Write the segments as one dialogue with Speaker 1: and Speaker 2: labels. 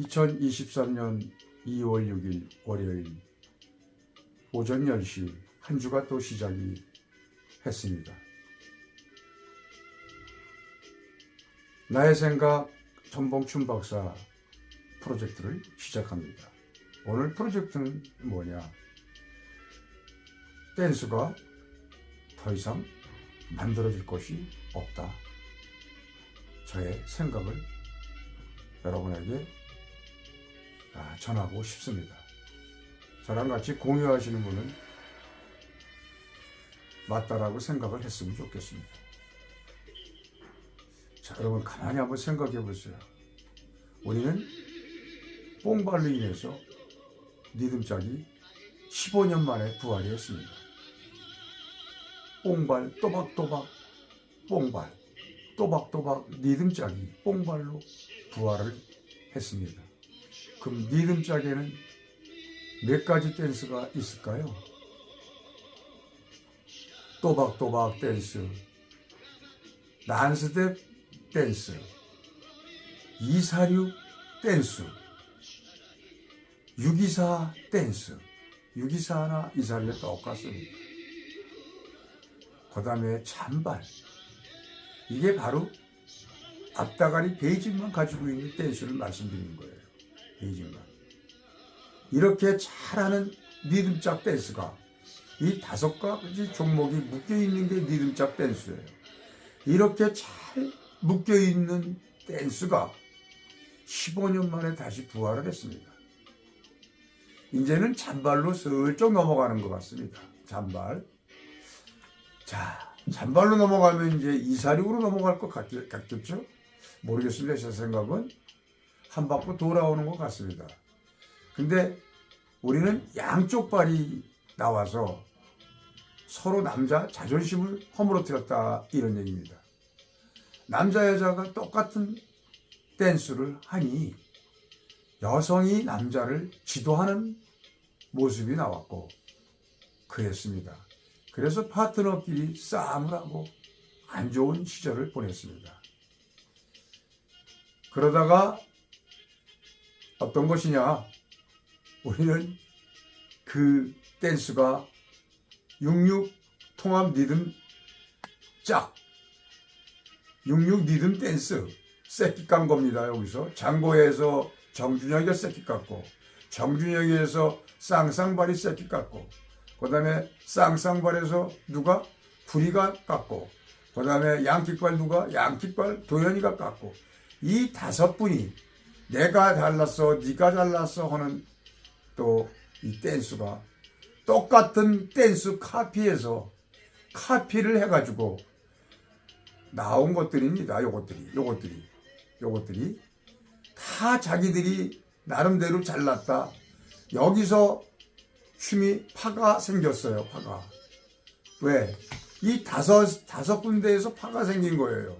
Speaker 1: 2023년 2월 6일 월요일 오전 10시 한 주가 또 시작이 했습니다. 나의 생각 전봉춘 박사 프로젝트를 시작합니다. 오늘 프로젝트는 뭐냐? 댄스가 더 이상 만들어질 것이 없다. 저의 생각을 여러분에게 아, 전하고 싶습니다. 저랑 같이 공유하시는 분은 맞다라고 생각을 했으면 좋겠습니다. 자, 여러분 가만히 한번 생각해 보세요. 우리는 뽕발로 인해서 리듬짝이 15년 만에 부활이 했습니다. 뽕발, 또박또박, 뽕발, 또박또박 리듬짝이 뽕발로 부활을 했습니다. 그럼 리듬짝에는 몇 가지 댄스가 있을까요? 또박또박 댄스, 난스텝 댄스, 이사류 댄스, 유기사 댄스, 유기사나 이사류가 똑같습니다. 그 다음에 찬발, 이게 바로 앞다가리 베이징만 가지고 있는 댄스를 말씀드리는 거예요. 베이징만. 이렇게 잘하는 리듬짝 댄스가 이 다섯 가지 종목이 묶여 있는 게 리듬짝 댄스예요. 이렇게 잘 묶여 있는 댄스가 15년 만에 다시 부활을 했습니다. 이제는 잔발로 슬쩍 넘어가는 것 같습니다. 잔발. 자, 잔발로 넘어가면 이제 이사륙으로 넘어갈 것 같, 같겠죠? 모르겠습니다. 제 생각은 한 바퀴 돌아오는 것 같습니다. 근데 우리는 양쪽 발이 나와서 서로 남자 자존심을 허물어뜨렸다 이런 얘기입니다. 남자 여자가 똑같은 댄스를 하니 여성이 남자를 지도하는 모습이 나왔고 그랬습니다. 그래서 파트너끼리 싸움을 하고 안 좋은 시절을 보냈습니다. 그러다가 어떤 것이냐? 우리는 그 댄스가 66 통합 리듬 짝 66 리듬 댄스 새끼 깐 겁니다. 여기서 장고에서 정준영이가 새끼 깠고 정준영에서 쌍쌍발이 새끼 깠고 그 다음에 쌍쌍발에서 누가 부리가 깠고 그 다음에 양킥발 누가 양킥발 도현이가 깠고 이 다섯 분이 내가 잘났어 네가 잘났어 하는 또 이 댄스가 똑같은 댄스 카피에서 카피를 해가지고 나온 것들입니다. 요것들이 요것들이 요것들이 다 자기들이 나름대로 잘났다. 여기서 춤이 파가 생겼어요. 파가 왜? 이 다섯 다섯 군데에서 파가 생긴 거예요.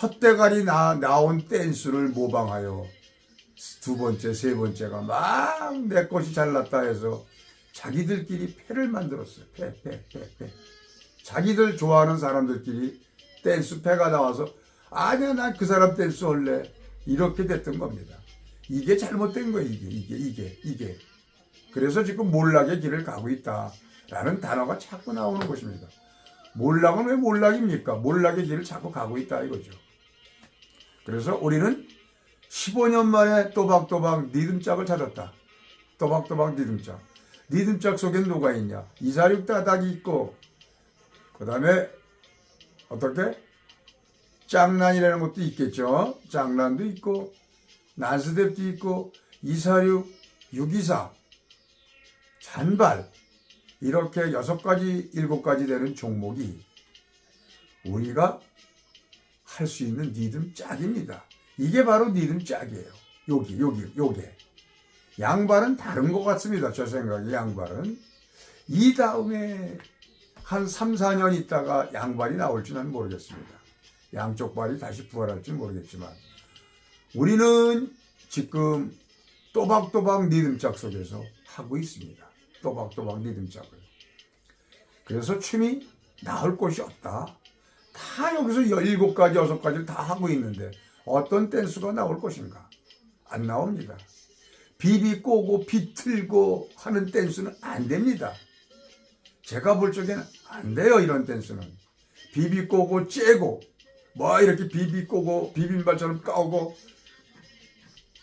Speaker 1: 첫 대가리 나, 나온 댄스를 모방하여 두 번째, 세 번째가 막 내 것이 잘났다 해서 자기들끼리 패를 만들었어요. 패, 패, 패, 패. 자기들 좋아하는 사람들끼리 댄스 패가 나와서 아니야, 난 그 사람 댄스 할래. 이렇게 됐던 겁니다. 이게 잘못된 거예요, 이게, 이게, 이게, 이게. 그래서 지금 몰락의 길을 가고 있다. 라는 단어가 자꾸 나오는 것입니다. 몰락은 왜 몰락입니까? 몰락의 길을 자꾸 가고 있다 이거죠. 그래서 우리는 15년 만에 또박또박 리듬짝을 찾았다. 또박또박 리듬짝. 리듬짝 속엔 누가 있냐? 이사륙 따닥이 있고, 그 다음에 어떻게? 짱란이라는 것도 있겠죠. 짱란도 있고, 난스텝도 있고, 이사륙, 유기사, 잔발, 이렇게 여섯 가지, 일곱 가지 되는 종목이 우리가 할 수 있는 리듬 짝입니다. 이게 바로 리듬 짝이에요. 여기, 여기, 요게. 양발은 다른 것 같습니다. 저 생각에 양발은. 이 다음에 한 3, 4년 있다가 양발이 나올지는 모르겠습니다. 양쪽 발이 다시 부활할지 모르겠지만 우리는 지금 또박또박 리듬짝 속에서 하고 있습니다. 또박또박 리듬짝을. 그래서 춤이 나올 곳이 없다. 다 여기서 17가지, 6가지를 다 하고 있는데 어떤 댄스가 나올 것인가? 안 나옵니다. 비비 꼬고 비틀고 하는 댄스는 안 됩니다. 제가 볼 적에는 안 돼요, 이런 댄스는. 비비 꼬고 째고, 뭐 이렇게 비비 꼬고 비빔발처럼 까고,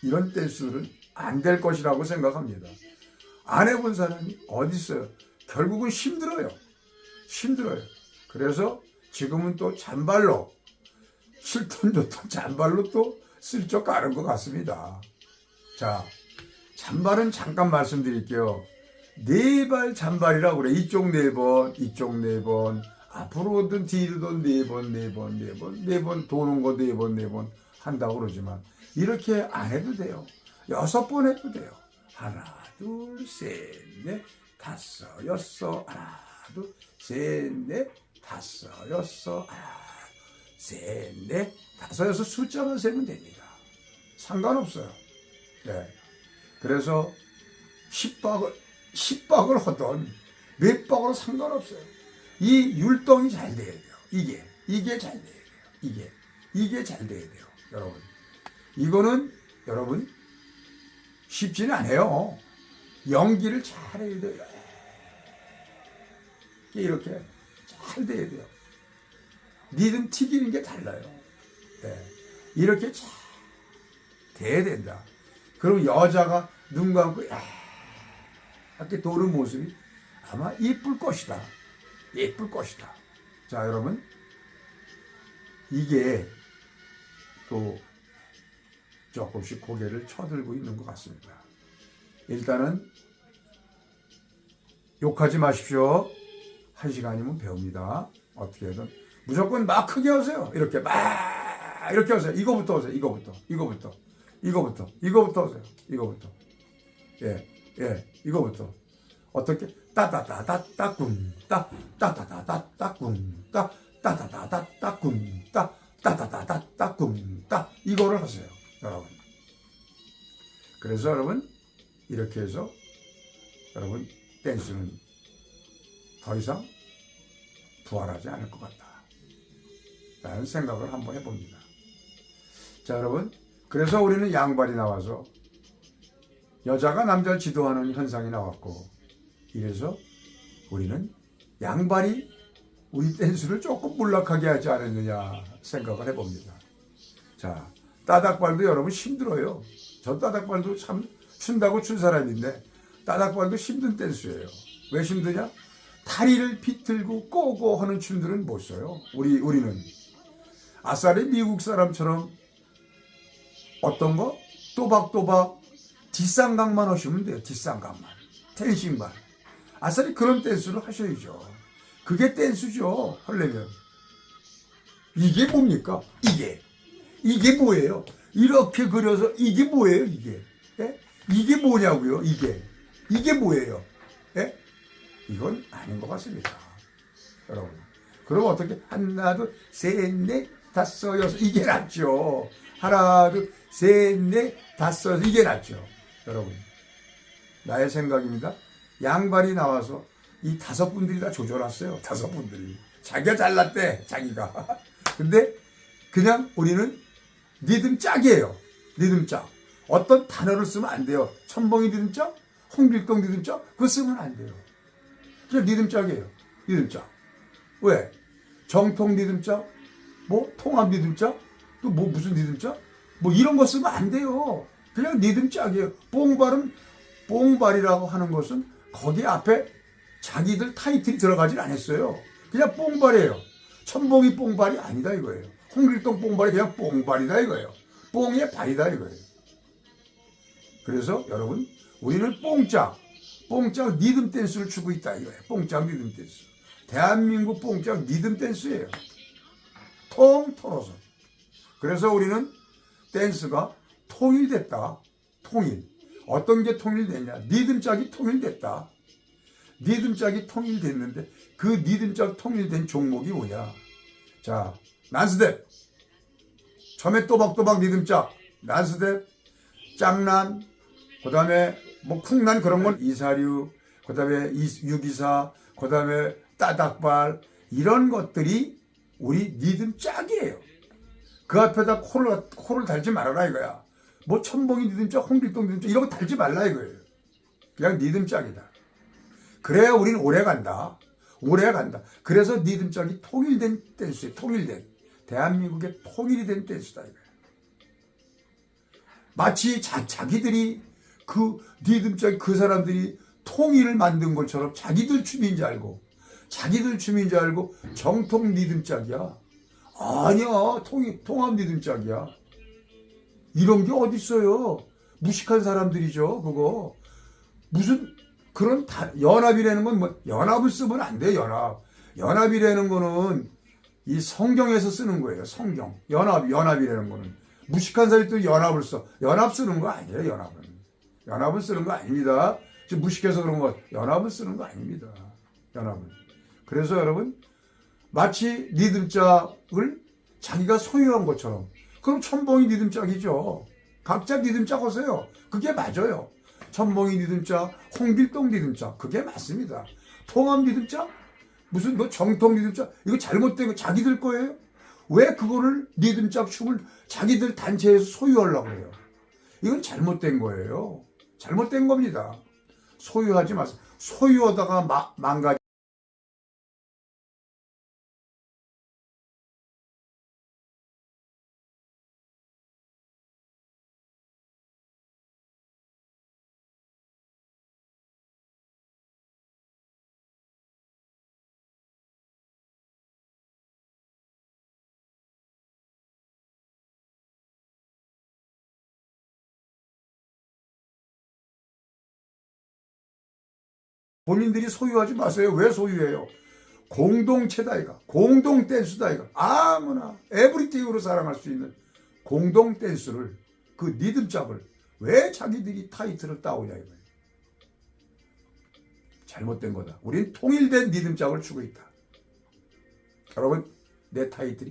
Speaker 1: 이런 댄스는 안 될 것이라고 생각합니다. 안 해본 사람이 어디 있어요? 결국은 힘들어요. 힘들어요. 그래서 지금은 또 잔발로, 실톤 좋던 잔발로 또 슬쩍 가는 것 같습니다. 자, 잔발은 잠깐 말씀드릴게요. 네 발 잔발이라고 그래. 이쪽 네 번, 이쪽 네 번, 앞으로든 뒤로든 네 번, 네 번, 네 번, 네 번 도는 거 네 번, 네 번 한다고 그러지만 이렇게 안 해도 돼요. 여섯 번 해도 돼요. 하나, 둘, 셋, 넷, 다섯, 여섯, 하나, 둘, 셋, 넷, 다섯, 여섯, 하나, 셋, 넷, 다섯, 여섯 숫자만 세면 됩니다. 상관없어요. 네. 그래서 10박을, 10박을 하던 몇 박으로 상관없어요. 이 율동이 잘 돼야 돼요. 이게, 이게 잘 돼야 돼요. 이게, 이게 잘 돼야 돼요. 여러분. 이거는 여러분 쉽지는 않아요. 연기를 잘 해야 돼요. 이렇게 잘 돼야 돼요. 리듬 튀기는 게 달라요. 네. 이렇게 잘 돼야 된다. 그럼 여자가 눈 감고 이렇게 도는 모습이 아마 이쁠 것이다. 예쁠 것이다. 자, 여러분. 이게 또 조금씩 고개를 쳐들고 있는 것 같습니다. 일단은 욕하지 마십시오. 한 시간이면 배웁니다. 어떻게든 무조건 막 크게 하세요. 이렇게 막 이렇게 하세요. 이거부터 하세요. 이거부터, 이거부터, 이거부터, 이거부터 하세요. 이거부터. 예, 예, 이거부터. 어떻게 따다다다따 굼따 따다다다따 굼따 따다다다따 굼따 따다다다따 굼따 이거를 하세요, 여러분. 그래서 여러분 이렇게 해서 여러분 댄스는 더 이상 부활하지 않을 것 같다. 라는 생각을 한번 해봅니다. 자, 여러분. 그래서 우리는 양발이 나와서 여자가 남자를 지도하는 현상이 나왔고, 이래서 우리는 양발이 우리 댄스를 조금 몰락하게 하지 않았느냐 생각을 해봅니다. 자, 따닥발도 여러분 힘들어요. 저 따닥발도 참 춘다고 춘 사람인데, 따닥발도 힘든 댄스예요. 왜 힘드냐? 다리를 비틀고 꼬고 하는 춤들은 못 써요. 우리, 우리는. 아싸리 미국 사람처럼 어떤 거? 또박또박 뒷상강만 하시면 돼요. 뒷상강만. 텐싱발. 아싸리 그런 댄스를 하셔야죠. 그게 댄스죠. 하려면. 이게 뭡니까? 이게. 이게 뭐예요? 이렇게 그려서 이게 뭐예요? 이게. 예? 이게 뭐냐고요? 이게. 이게 뭐예요? 예? 이건 아닌 것 같습니다. 여러분. 그럼 어떻게 하나 둘셋넷 다섯 여섯 이게 낫죠. 하나 둘셋넷 다섯 여섯 이게 낫죠. 여러분. 나의 생각입니다. 양발이 나와서 이 다섯 분들이 다 조져놨어요. 다섯 분들이. 자기가 잘났대. 자기가. 근데 그냥 우리는 리듬 짝이에요. 리듬 짝. 어떤 단어를 쓰면 안 돼요. 천봉이 리듬 짝, 홍길동 리듬 짝, 그거 쓰면 안 돼요. 그냥 리듬 짝이에요. 리듬 짝. 왜? 정통 리듬 짝, 뭐 통합 리듬 짝, 또 뭐 무슨 리듬 짝, 뭐 이런 거 쓰면 안 돼요. 그냥 리듬 짝이에요. 뽕발은 뽕발이라고 하는 것은 거기 앞에 자기들 타이틀이 들어가질 않았어요. 그냥 뽕발이에요. 천봉이 뽕발이 아니다 이거예요. 홍길동 뽕발이 그냥 뽕발이다 이거예요. 뽕의 발이다 이거예요. 그래서 여러분 우리는 뽕짝, 뽕짝 리듬 댄스를 추고 있다 이거예요. 뽕짝 리듬 댄스. 대한민국 뽕짝 리듬 댄스예요. 통 털어서. 그래서 우리는 댄스가 통일됐다. 통일. 어떤 게 통일됐냐? 리듬짝이 통일됐다. 리듬짝이 통일됐는데 그 리듬짝 통일된 종목이 뭐냐? 자, 난스텝. 처음에 또박또박 리듬짝. 난스텝. 짱난. 그 다음에 뭐 쿵난 그런 건 이사류. 그 다음에 유기사. 그 다음에 따닥발. 이런 것들이 우리 리듬 짝이에요. 그 앞에다 코를, 코를 달지 말아라 이거야. 뭐 천봉이 니듬짝, 홍길동 니듬짝 이런 거 달지 말라 이거예요. 그냥 니듬짝이다. 그래야 우리는 오래 간다. 오래 간다. 그래서 니듬짝이 통일된 댄스예요. 통일된. 대한민국의 통일이 된 댄스다 이거예요. 마치 자, 자기들이 그 니듬짝 그 사람들이 통일을 만든 것처럼 자기들 춤인 줄 알고 자기들 춤인 줄 알고 정통 리듬짝이야. 아니야. 통일, 통합 리듬짝이야. 이런 게 어딨어요. 무식한 사람들이죠. 그거. 무슨 그런 다, 연합이라는 건 뭐 연합을 쓰면 안 돼. 연합. 연합이라는 거는 이 성경에서 쓰는 거예요. 성경. 연합, 연합이라는 거는. 무식한 사람들이 연합을 써. 연합 쓰는 거 아니에요. 연합은. 연합은 쓰는 거 아닙니다. 지금 무식해서 그런 거 연합은 쓰는 거 아닙니다. 연합은. 그래서 여러분 마치 리듬짝을 자기가 소유한 것처럼 그럼 천봉이 리듬짝이죠. 각자 리듬짝 하세요. 그게 맞아요. 천봉이 리듬짝, 홍길동 리듬짝 그게 맞습니다. 통합 리듬짝 무슨 뭐 정통 리듬짝 이거 잘못된 거 자기들 거예요? 왜 그거를 리듬짝 춤을 자기들 단체에서 소유하려고 그래요? 이건 잘못된 거예요. 잘못된 겁니다. 소유하지 마세요. 소유하다가 마, 망가지. 본인들이 소유하지 마세요. 왜 소유해요? 공동체다 이가 공동 댄스다 이가 아무나 에브리띵으로 사랑할 수 있는 공동 댄스를 그 리듬짝을 왜 자기들이 타이틀을 따오냐 이거예요. 잘못된 거다. 우린 통일된 리듬짝을 추고 있다. 여러분 내 타이틀이